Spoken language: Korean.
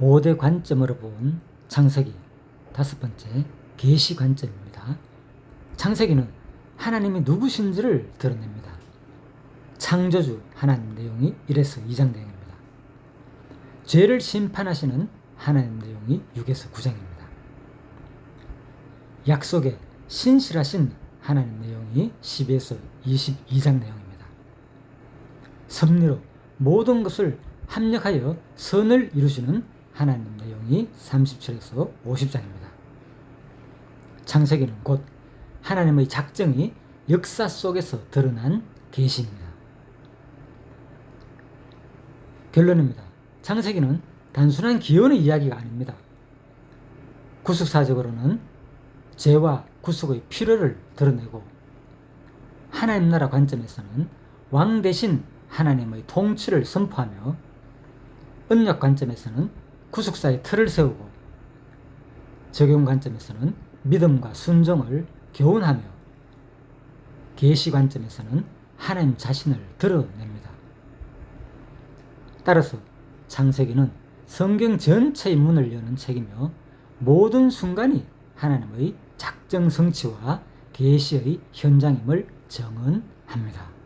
5대 관점으로 본 창세기 다섯 번째 계시 관점입니다. 창세기는 하나님이 누구신지를 드러냅니다. 창조주 하나님 내용이 1에서 2장 내용입니다. 죄를 심판하시는 하나님 내용이 6에서 9장입니다. 약속에 신실하신 하나님 내용이 10에서 22장 내용입니다. 섭리로 모든 것을 합력하여 선을 이루시는 하나님 내용이 37에서 50장입니다. 창세기는 곧 하나님의 작정이 역사 속에서 드러난 계시입니다. 결론입니다. 창세기는 단순한 기원의 이야기가 아닙니다. 구속사적으로는 죄와 구속의 필요를 드러내고 하나님 나라 관점에서는 왕 대신 하나님의 통치를 선포하며 은력 관점에서는 구속사의 틀을 세우고 적용 관점에서는 믿음과 순종을 교훈하며 계시 관점에서는 하나님 자신을 드러냅니다. 따라서 창세기는 성경 전체의 문을 여는 책이며 모든 순간이 하나님의 작정 성취와 계시의 현장임을 정언합니다.